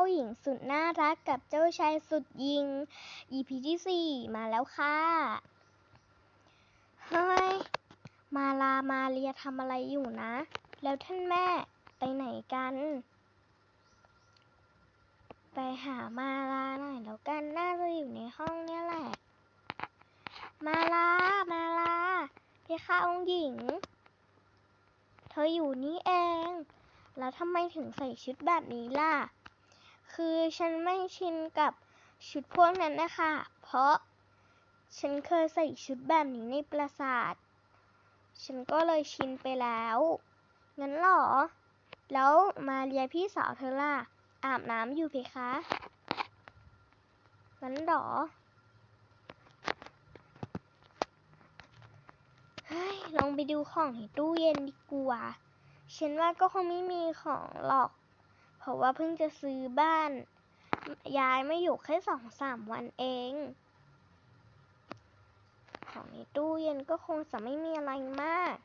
าหญิงสุดน่ารักกับเจ้าชายสุดยิง EP ที่ 4 มาแล้วค่ะ เฮ้ย มาลามาเรียทำอะไรอยู่นะ แล้วท่านแม่ไปไหนกัน ไปหามาลาหน่อยแล้วกันน่าจะอยู่ในห้องเนี่ยแหละ มาลา มาลาเพคะองค์หญิง เธออยู่นี่เอง แล้วทำไมถึงใส่ชุดแบบนี้ล่ะ คือฉันไม่ชินกับชุดพวกนั้นนะคะ เพราะฉันเคยใส่ชุดแบบนี้ในปราสาท ฉันก็เลยชินไปแล้ว งั้นหรอ แล้วมาเรียพี่สาวเธอล่ะ อาบน้ำอยู่เพคะ งั้นหรอ เฮ้ย ลองไปดูของในตู้เย็นดีกว่า ฉันว่าก็คงไม่มีของหรอก เพราะว่าเพิ่งจะซื้อบ้าน ย้ายไม่อยู่แค่สองสามวันเอง ของในตู้เย็นก็คงจะไม่มีอะไรมาก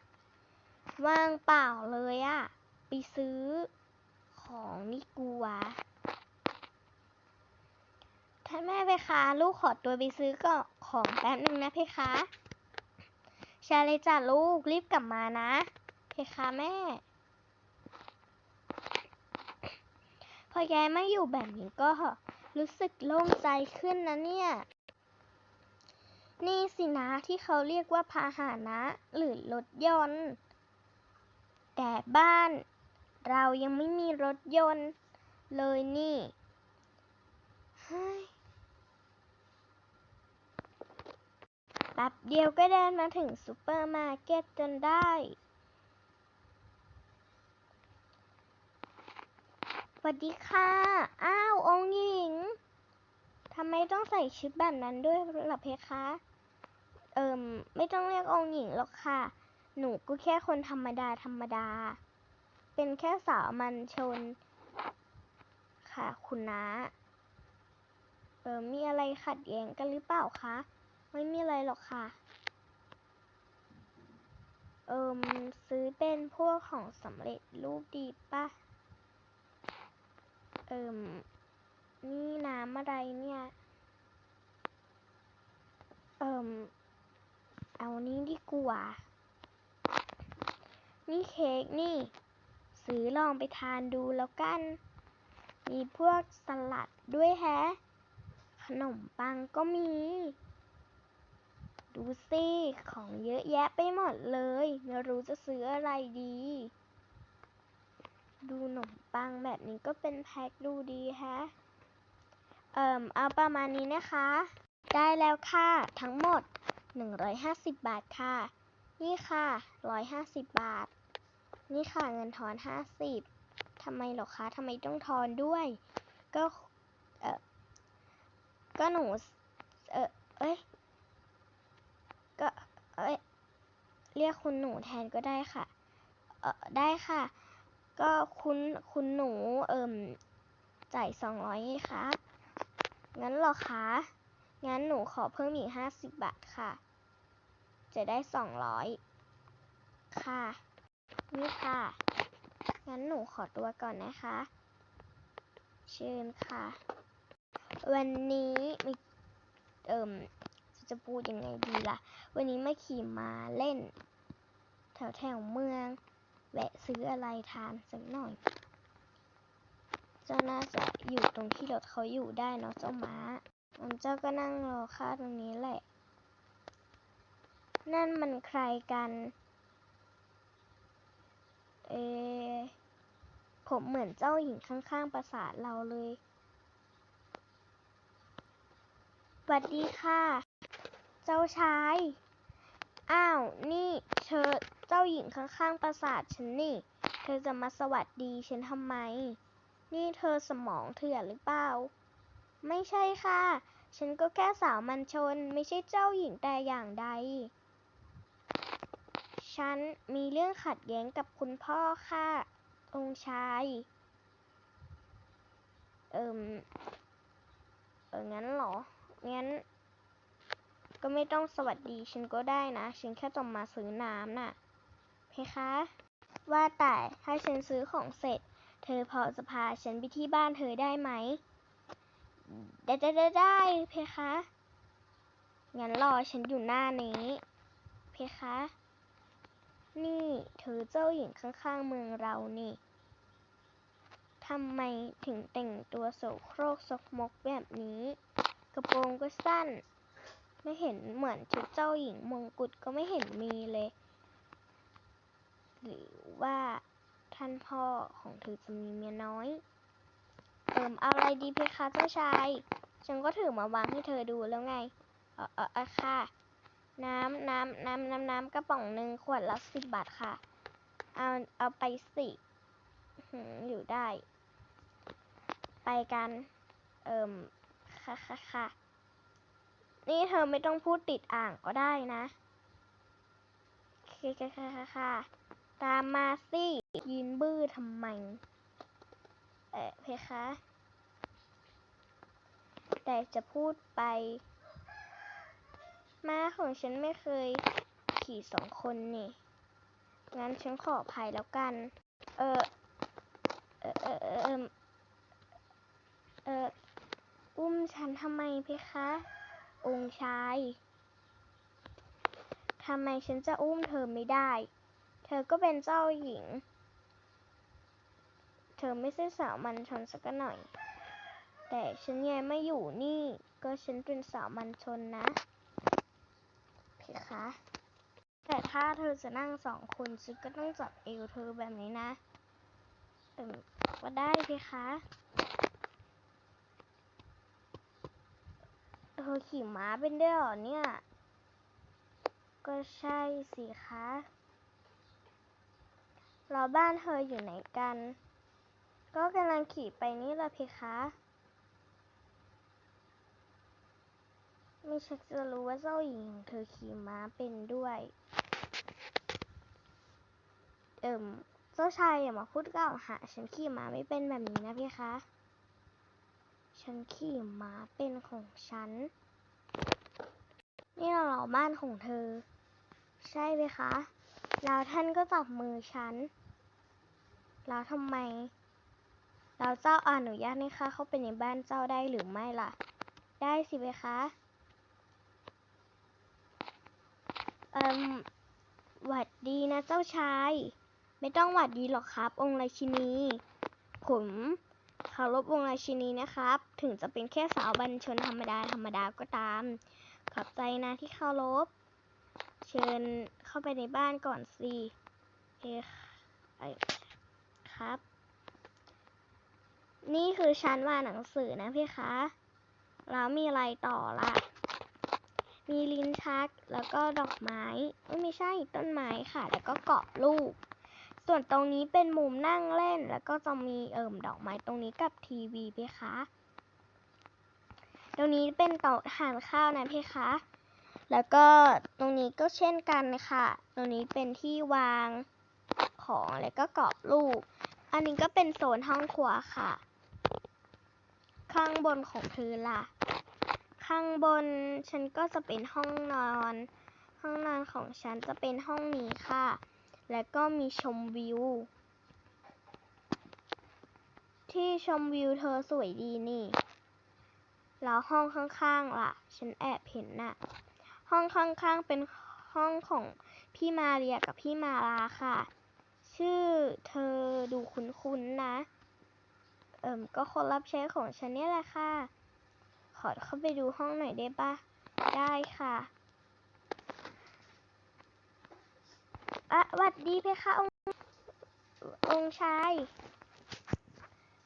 ว่างเปล่าเลยอะไปซื้อของนี่กูวะท่านแม่เพคะ ลูกขอตัวไปซื้อก็ของแป๊บหนึ่งนะเพคะใช่เลยจ้ะลูกรีบกลับมานะ เพคะแม่ พ อย้ายมาอยู่แบบนี้ก็รู้สึกโล่งใจขึ้นนะเนี่ย นี่สินะที่เขาเรียกว่าพาหนะ หรือรถยนต์ แต่บ้าน เรายังไม่มีรถยนต์ เลยนี่แป๊บเดียวก็เดินมาถึงซูเปอร์มาร์เก็ตจนได้ วัสดีค่ะ อ้าวองหญิงทำไมต้องใส่ชุดแบบนั้นด้วยล่ะเพคะ เอิมไม่ต้องเรียกองหญิงหรอกค่ะ หนูก็แค่คนธรรมดาธรรมดา เป็นแค่สาวมันชน ค่ะคุณน้า เออมีอะไรขัดแย้งกันหรือเปล่าคะ ไม่มีอะไรหรอกค่ะ เอิมซื้อเป็นพวกของสำเร็จรูปดีป่ะ เอิมนี่น้ำอะไรเนี่ย เอิมเอานี้ดีกว่า นี่เค้กนี่ ซื้อลองไปทานดูแล้วกัน มีพวกสลัดด้วยแฮะ ขนมปังก็มี ดูสิ ของเยอะแยะไปหมดเลย ไม่รู้จะซื้ออะไรดี ดูขนมปังแบบนี้ก็เป็นแพ็คดูดีแฮะ เอ่มเอาประมาณนี้นะคะ ได้แล้วค่ะ ทั้งหมด 150 บาทค่ะ นี่ค่ะ 150 บาท นี่ค่ะเงินทอน 50ทำไมหรอคะทำไมต้องทอนด้วย ก็ เออก็หนู เออเอ้ย ก็ เอ้ย เรียกคุณหนูแทนก็ได้ค่ะ เออได้ค่ะ ก็คุณคุณหนูเอิ่มจ่าย200ไงคะงั้นเหรอคะ งั้นหนูขอเพิ่มอีก50บบาทค่ะ จะได้200ค่ะ นี่ค่ะ งั้นหนูขอตัวก่อนนะคะ เชิญค่ะ วันนี้มีเอิ่มจะพูดยังไงดีล่ะ วันนี้มาขี่มาเล่น แถวแถวเมือง แวะซื้ออะไรทานสักหน่อย เจ้าน่าจะอยู่ตรงที่รถเขาอยู่ได้เนาะเจ้าม้ามันเจ้าก็นั่งรอข้าตรงนี้แหละ นั่นมันใครกัน เอ ผมเหมือนเจ้าหญิงข้างๆปราสาทเราเลยสวัสดีค่ะ เจ้าชาย อ้าว นี่เธอ เจ้าหญิงข้างๆปราสาทฉันนี่ เธอจะมาสวัสดีฉันทำไม นี่เธอสมองเถื่อนหรือเปล่า ไม่ใช่ค่ะ ฉันก็แค่สาวมันชน ไม่ใช่เจ้าหญิงแต่อย่างใด ฉันมีเรื่องขัดแย้งกับคุณพ่อค่ะ องค์ชาย เอิมเอองั้นเหรอ งั้น ก็ไม่ต้องสวัสดีฉันก็ได้นะ ฉันแค่จะมาซื้อน้ำน่ะ เพคะ ว่าแต่ถ้าฉันซื้อของเสร็จ เธอพอจะพาฉันไปที่บ้านเธอได้ไหม ได้ได้ได้ได้เพคะ งั้นรอฉันอยู่หน้านี้ เพคะ นี่เธอเจ้าหญิงข้างๆเมืองเรานี่ทำไมถึงแต่งตัวโสโครกซกมกแบบนี้ กระโปรงก็สั้น ไม่เห็นเหมือนชุดเจ้าหญิงมงกุฎก็ไม่เห็นมีเลย หรือว่าท่านพ่อของเธอจะมีเมียน้อย เอิมอะไรดีเพคะเจ้าชาย ฉันก็ถือมาวางให้เธอดูแล้วไง เออเออเออค่ะ น้ำน้ำน้ำน้ำน้ำกระป๋องหนึ่งขวดละสิบบาทค่ะ เอาเอาไปสิอยู่ได้ ไปกัน เอิมค่ะค่ะค่ะนี่เธอไม่ต้องพูดติดอ่างก็ได้นะ ค่ะค่ะค่ะค่ะ ตามมาสิยืนบื้อทำไม เออเพคะ แต่จะพูดไป ม้าของฉันไม่เคยขี่สองคนนี่ งั้นฉันขออภัยแล้วกัน เออ เออเออเออเอออุ้มฉันทำไมเพคะ องค์ชาย ทำไมฉันจะอุ้มเธอไม่ได้ เธอก็เป็นเจ้าหญิง เธอไม่ใช่สาวมันชนสักหน่อย แต่ฉันยังไม่อยู่นี่ ก็ฉันเป็นสาวมันชนนะเพคะ แต่ถ้าเธอจะนั่งสองคนฉันก็ต้องจับเอวเธอแบบนี้นะเออก็ได้เพคะเธอขี่ม้าเป็นด้วยเหรอเนี่ย ก็ใช่สิคะ แล้วบ้านเธออยู่ไหนกัน ก็กำลังขี่ไปนี่แหละเพคะ ไม่ชักจะรู้ว่าเจ้าหญิงเธอขี่ม้าเป็นด้วย เอิ่ม เจ้าชายอย่ามาพูดกล่าวหาฉันขี่ม้าไม่เป็นแบบนี้นะพี่คะ ฉันขี่ม้าเป็นของฉัน นี่เราบ้านของเธอ ใช่ไหมคะ แล้วท่านก็จับมือฉัน แล้วทำไม แล้วเจ้าอนุญาตให้ข้าเข้าไปในบ้านเจ้าได้หรือไม่ล่ะ ได้สิเพคะเอ่มหวัดดีนะเจ้าชาย ไม่ต้องหวัดดีหรอกครับ องค์ราชินี ผมเคารพองค์ราชินีนะครับ ถึงจะเป็นแค่สาวบัญชนธรรมดาธรรมดาก็ตาม ขอบใจนะที่เคารพ ชิญเข้าไปในบ้านก่อนสิเฮ้ไอครับ นี่คือชั้นวางหนังสือนะพี่คะ แล้วมีอะไรต่อล่ะ มีลิ้นชัก แล้วก็ดอกไม้ไม่ใช่ต้นไม้ค่ะ แล้วก็เกาะลูกส่วนตรงนี้เป็นมุมนั่งเล่น แล้วก็จะมีเอิ่มดอกไม้ตรงนี้กับทีวีพี่คะ ตรงนี้เป็นโต๊ะทานข้าวนะพี่คะ แล้วก็ตรงนี้ก็เช่นกันค่ะ ตรงนี้เป็นที่วางของแล้วก็กรอบรูป อันนี้ก็เป็นโซนห้องครัวค่ะ ข้างบนของเธอล่ะ ข้างบนฉันก็จะเป็นห้องนอน ห้องนอนของฉันจะเป็นห้องนี้ค่ะ แล้วก็มีชมวิว ที่ชมวิวเธอสวยดีนี่ แล้วห้องข้างๆล่ะ ฉันแอบเห็นน่ะ ห้องข้างๆเป็นห้องของพี่มาเรียกับพี่มาลาค่ะ ชื่อเธอดูคุ้นๆนะ เอิ่มก็คนรับใช้ของฉันเนี่ยแหละค่ะ ขอเข้าไปดูห้องหน่อยได้ปะได้ค่ะอะหวัดดีเพคะองค์องชาย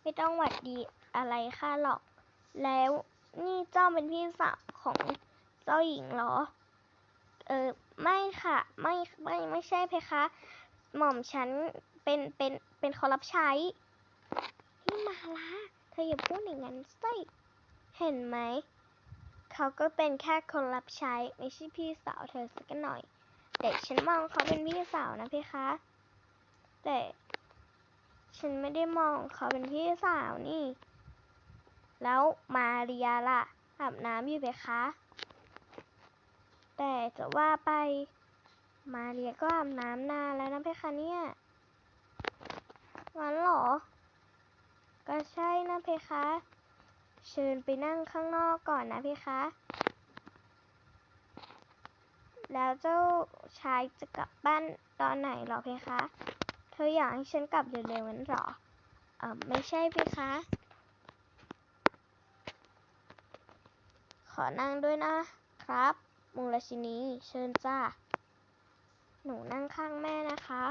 ไม่ต้องหวัดดีอะไรค่ะหรอก แล้วนี่เจ้าเป็นพี่สาวของ เจ้าหญิงเหรอ เออไม่ค่ะ ไม่ไม่ไม่ใช่เพคะ หม่อมฉันเป็นเป็นเป็นคนรับใช้พี่มาละเธออย่าพูดอย่างนั้นสิเห็นไหม เขาก็เป็นแค่คนรับใช้ ไม่ใช่พี่สาวเธอสักหน่อยแต่ฉันมองเขาเป็นพี่สาวนะเพคะ แต่ฉันไม่ได้มองเขาเป็นพี่สาวนี่ แล้วมาเรียล่ะอาบน้ำอยู่เพคะ แต่จะว่าไป มาเรียก็อาบน้ำนานแล้วนะเพคะเนี่ยงั้นเหรอ ก็ใช่นะเพคะ เชิญไปนั่งข้างนอกก่อนนะเพคะ แล้วเจ้าชายจะกลับบ้านตอนไหนหรอเพคะ เธออยากให้ฉันกลับเร็วๆนั้นหรอเออไม่ใช่เพคะ ขอนั่งด้วยนะครับ มงราชินี เชิญจ้า หนูนั่งข้างแม่นะคะ